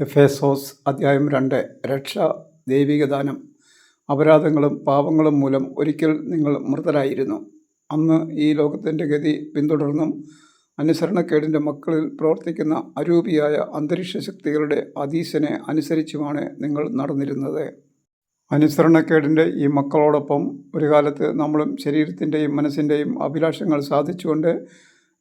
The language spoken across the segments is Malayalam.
എഫേസോസ് അധ്യായം രണ്ട്. രക്ഷ ദൈവികദാനം. അപരാധങ്ങളും പാപങ്ങളും മൂലം ഒരിക്കൽ നിങ്ങൾ മൃതരായിരുന്നു. അന്ന് ഈ ലോകത്തിന്റെ ഗതി പിന്തുടർന്നും അനുസരണക്കേടിന്റെ മക്കളിൽ പ്രവർത്തിക്കുന്ന അരൂപിയായ അന്തരീക്ഷ ശക്തികളുടെ അതീശനെ അനുസരിച്ചുമാണ് നിങ്ങൾ നടന്നിരുന്നത്. അനുസരണക്കേടിന്റെ ഈ മക്കളോടൊപ്പം ഒരു കാലത്ത് നമ്മളും ശരീരത്തിന്റെയും മനസ്സിന്റെയും അഭിലാഷങ്ങൾ സാധിച്ചുകൊണ്ട്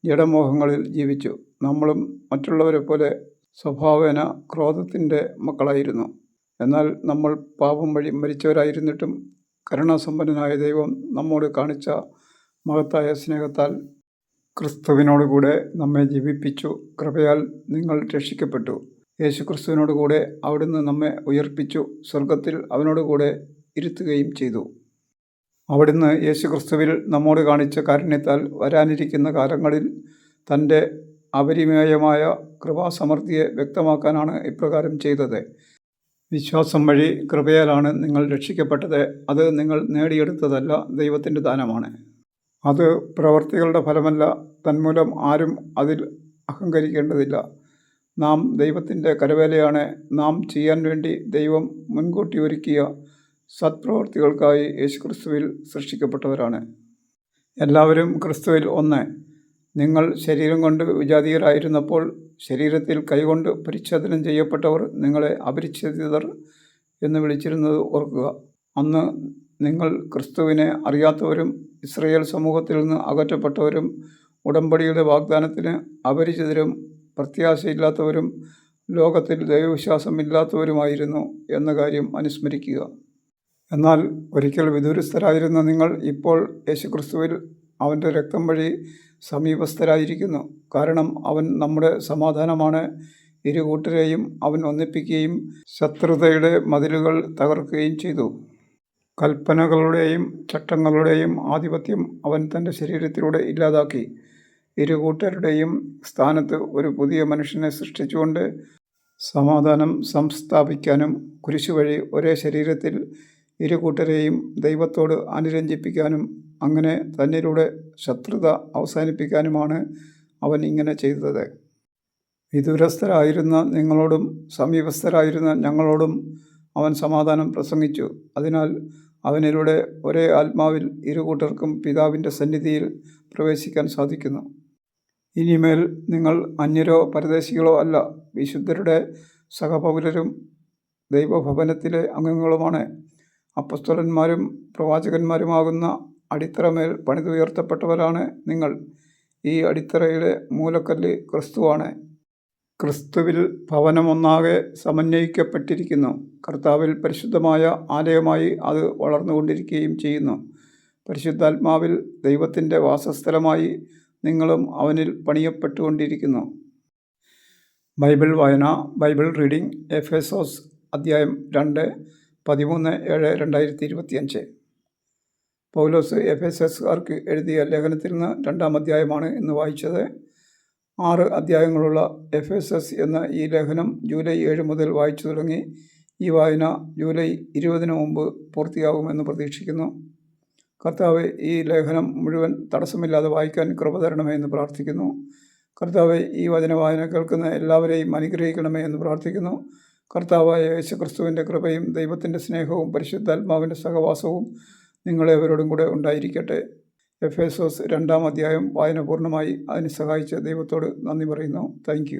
ജഡമോഹങ്ങളിൽ ജീവിച്ചു. നമ്മളും മറ്റുള്ളവരെ പോലെ സ്വഭാവേന ക്രോധത്തിന്റെ മക്കളായിരുന്നു. എന്നാൽ നമ്മൾ പാപം വഴി മരിച്ചവരായിരുന്നിട്ടും കരുണാസമ്പന്നനായ ദൈവം നമ്മോട് കാണിച്ച മഹത്തായ സ്നേഹത്താൽ ക്രിസ്തുവിനോടുകൂടെ നമ്മെ ജീവിപ്പിച്ചു. കൃപയാൽ നിങ്ങൾ രക്ഷിക്കപ്പെട്ടു. യേശു ക്രിസ്തുവിനോടുകൂടെ അവിടുന്ന് നമ്മെ ഉയർപ്പിച്ചു. സ്വർഗത്തിൽ അവനോടുകൂടെ ഇരുത്തുകയും ചെയ്തു. അവിടുന്ന് യേശു ക്രിസ്തുവിൽ നമ്മോട് കാണിച്ച കാരുണ്യത്താൽ വരാനിരിക്കുന്ന കാലങ്ങളിൽ തന്റെ അപരിമേയമായ കൃപാസമൃദ്ധിയെ വ്യക്തമാക്കാനാണ് ഇപ്രകാരം ചെയ്തത്. വിശ്വാസം വഴി കൃപയാലാണ് നിങ്ങൾ രക്ഷിക്കപ്പെട്ടത്. അത് നിങ്ങൾ നേടിയെടുത്തതല്ല ദൈവത്തിന്റെ ദാനമാണ്. അത് പ്രവർത്തികളുടെ ഫലമല്ല. തന്മൂലം ആരും അതിൽ അഹങ്കരിക്കേണ്ടതില്ല. നാം ദൈവത്തിന്റെ കരവേലയാണ്. നാം ചെയ്യാൻ വേണ്ടി ദൈവം മുൻകൂട്ടി ഒരുക്കിയ സത്പ്രവർത്തികൾക്കായി യേശുക്രിസ്തുവിൽ സൃഷ്ടിക്കപ്പെട്ടവരാണ്. എല്ലാവരും ക്രിസ്തുവിൽ ഒന്ന്. നിങ്ങൾ ശരീരം കൊണ്ട് വിജാതീയരായിരുന്നപ്പോൾ ശരീരത്തിൽ കൈകൊണ്ട് പരിച്ഛേദനം ചെയ്യപ്പെട്ടവർ നിങ്ങളെ അപരിച്ഛേദിതർ എന്ന് വിളിച്ചിരുന്നത് ഓർക്കുക. അന്ന് നിങ്ങൾ ക്രിസ്തുവിനെ അറിയാത്തവരും ഇസ്രയേൽ സമൂഹത്തിൽ നിന്ന് അകറ്റപ്പെട്ടവരും ഉടമ്പടിയുടെ വാഗ്ദാനത്തിന് അപരിചിതരും പ്രത്യാശയില്ലാത്തവരും ലോകത്തിൽ ദൈവവിശ്വാസമില്ലാത്തവരുമായിരുന്നു എന്ന കാര്യം അനുസ്മരിക്കുക. എന്നാൽ ഒരിക്കൽ വിദൂരസ്ഥരായിരുന്ന നിങ്ങൾ ഇപ്പോൾ യേശുക്രിസ്തുവിൽ അവന്റെ രക്തം വഴി സമീപസ്ഥരായിരിക്കുന്നു. കാരണം അവൻ നമ്മുടെ സമാധാനമാണ്. ഇരു കൂട്ടരെയും അവൻ ഒന്നിപ്പിക്കുകയും ശത്രുതയുടെ മതിലുകൾ തകർക്കുകയും ചെയ്തു. കൽപ്പനകളുടെയും ചട്ടങ്ങളുടെയും ആധിപത്യം അവൻ തന്റെ ശരീരത്തിലൂടെ ഇല്ലാതാക്കി. ഇരു കൂട്ടരുടെയും സ്ഥാനത്ത് ഒരു പുതിയ മനുഷ്യനെ സൃഷ്ടിച്ചുകൊണ്ട് സമാധാനം സംസ്ഥാപിക്കാനും കുരിശു വഴി ഒരേ ശരീരത്തിൽ ഇരു കൂട്ടരെയും ദൈവത്തോട് അനുരഞ്ജിപ്പിക്കാനും അങ്ങനെ തന്നിലൂടെ ശത്രുത അവസാനിപ്പിക്കാനുമാണ് അവൻ ഇങ്ങനെ ചെയ്തത്. വിദൂരസ്ഥരായിരുന്ന നിങ്ങളോടും സമീപസ്ഥരായിരുന്ന ഞങ്ങളോടും അവൻ സമാധാനം പ്രസംഗിച്ചു. അതിനാൽ അവനിലൂടെ ഒരേ ആത്മാവിൽ ഇരു കൂട്ടർക്കും പിതാവിന്റെ സന്നിധിയിൽ പ്രവേശിക്കാൻ സാധിക്കുന്നു. ഇനിമേൽ നിങ്ങൾ അന്യരോ പരദേശികളോ അല്ല വിശുദ്ധരുടെ സഹപൗരരും ദൈവഭവനത്തിലെ അംഗങ്ങളുമാണ്. അപ്പസ്തലന്മാരും പ്രവാചകന്മാരുമാകുന്ന അടിത്തറമേൽ പണിതുയർത്തപ്പെട്ടവരാണ് നിങ്ങൾ. ഈ അടിത്തറയുടെ മൂലക്കല്ല് ക്രിസ്തുവാണ്. ക്രിസ്തുവിൽ ഭവനമൊന്നാകെ സമന്വയിക്കപ്പെട്ടിരിക്കുന്നു. കർത്താവിൽ പരിശുദ്ധമായ ആലയമായി അത് വളർന്നുകൊണ്ടിരിക്കുകയും ചെയ്യുന്നു. പരിശുദ്ധാത്മാവിൽ ദൈവത്തിന്റെ വാസസ്ഥലമായി നിങ്ങളും അവനിൽ പണിയപ്പെട്ടുകൊണ്ടിരിക്കുന്നു. ബൈബിൾ വായന ബൈബിൾ റീഡിംഗ് എഫേസോസ് അധ്യായം രണ്ട് പതിമൂന്ന് ഏഴ് രണ്ടായിരത്തി ഇരുപത്തിയഞ്ച് പൗലോസ് എഫ് എസ് എസ്കാർക്ക് എഴുതിയ ലേഖനത്തിൽ നിന്ന് രണ്ടാം അധ്യായമാണ് ഇന്ന് വായിച്ചത്. ആറ് അധ്യായങ്ങളുള്ള എഫ് എസ് എസ് എന്ന ഈ ലേഖനം ജൂലൈ ഏഴ് മുതൽ വായിച്ചു തുടങ്ങി. ഈ വായന ജൂലൈ ഇരുപതിന് മുമ്പ് പൂർത്തിയാകുമെന്ന് പ്രതീക്ഷിക്കുന്നു. കർത്താവ് ഈ ലേഖനം മുഴുവൻ തടസ്സമില്ലാതെ വായിക്കാൻ കൃപ തരണമേ എന്ന് പ്രാർത്ഥിക്കുന്നു. കർത്താവ് ഈ വചന വായന കേൾക്കുന്ന എല്ലാവരെയും അനുഗ്രഹിക്കണമേ എന്ന് പ്രാർത്ഥിക്കുന്നു. കർത്താവായ യേശുക്രിസ്തുവിന്റെ കൃപയും ദൈവത്തിന്റെ സ്നേഹവും പരിശുദ്ധാത്മാവിന്റെ സഹവാസവും നിങ്ങളെവരോടും കൂടെ ഉണ്ടായിരിക്കട്ടെ. എഫ് എസോസ് രണ്ടാം അധ്യായം വായന പൂർണമായി. അതിന് സഹായിച്ച ദൈവത്തോട് നന്ദി പറയുന്നു. താങ്ക്